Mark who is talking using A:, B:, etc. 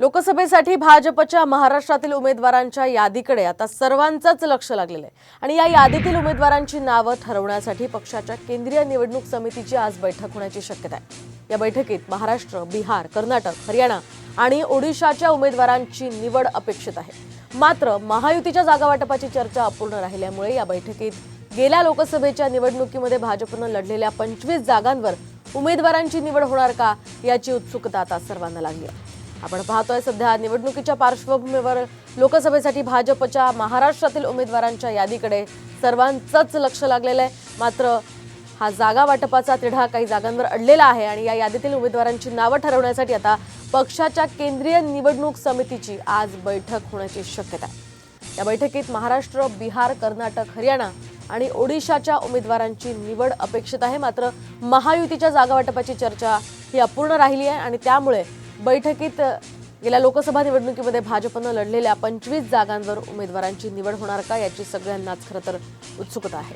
A: लोकसभेसाठी भाजपच्या महाराष्ट्रातील उमेदवारांच्या यादीकडे आता सर्वांचंच लक्ष लागलेलं आहे. आणि या यादीतील उमेदवारांची नावं ठरवण्यासाठी पक्षाच्या केंद्रीय निवडणूक समितीची आज बैठक होण्याची शक्यता आहे. या बैठकीत महाराष्ट्र बिहार कर्नाटक हरियाणा आणि ओडिशाच्या उमेदवारांची निवड अपेक्षित आहे. मात्र महायुतीच्या जागावाटपाची चर्चा अपूर्ण राहिल्यामुळे या बैठकीत गेल्या लोकसभेच्या निवडणुकीमध्ये भाजपनं लढलेल्या पंचवीस जागांवर उमेदवारांची निवड होणार का याची उत्सुकता आता सर्वांना लागली आहे. आपण पाहतोय सध्या निवडणुकीच्या पार्श्वभूमीवर लोकसभेसाठी भाजपच्या महाराष्ट्रातील उमेदवारांच्या यादीकडे सर्वांचंच लक्ष लागलेलं आहे. मात्र हा जागा वाटपाचा तिढा काही जागांवर अडलेला आहे आणि या यादीतील उमेदवारांची नावं ठरवण्यासाठी आता पक्षाच्या केंद्रीय निवडणूक समितीची आज बैठक होण्याची शक्यता आहे. या बैठकीत महाराष्ट्र बिहार कर्नाटक हरियाणा आणि ओडिशाच्या उमेदवारांची निवड अपेक्षित आहे. मात्र महायुतीच्या जागा वाटपाची चर्चा ही अपूर्ण राहिली आहे आणि त्यामुळे बैठकीत गेल्या लोकसभा निवडणुकीमध्ये भाजपनं लढलेल्या पंचवीस जागांवर उमेदवारांची निवड होणार का याची सगळ्यांनाच खरं तर उत्सुकता आहे.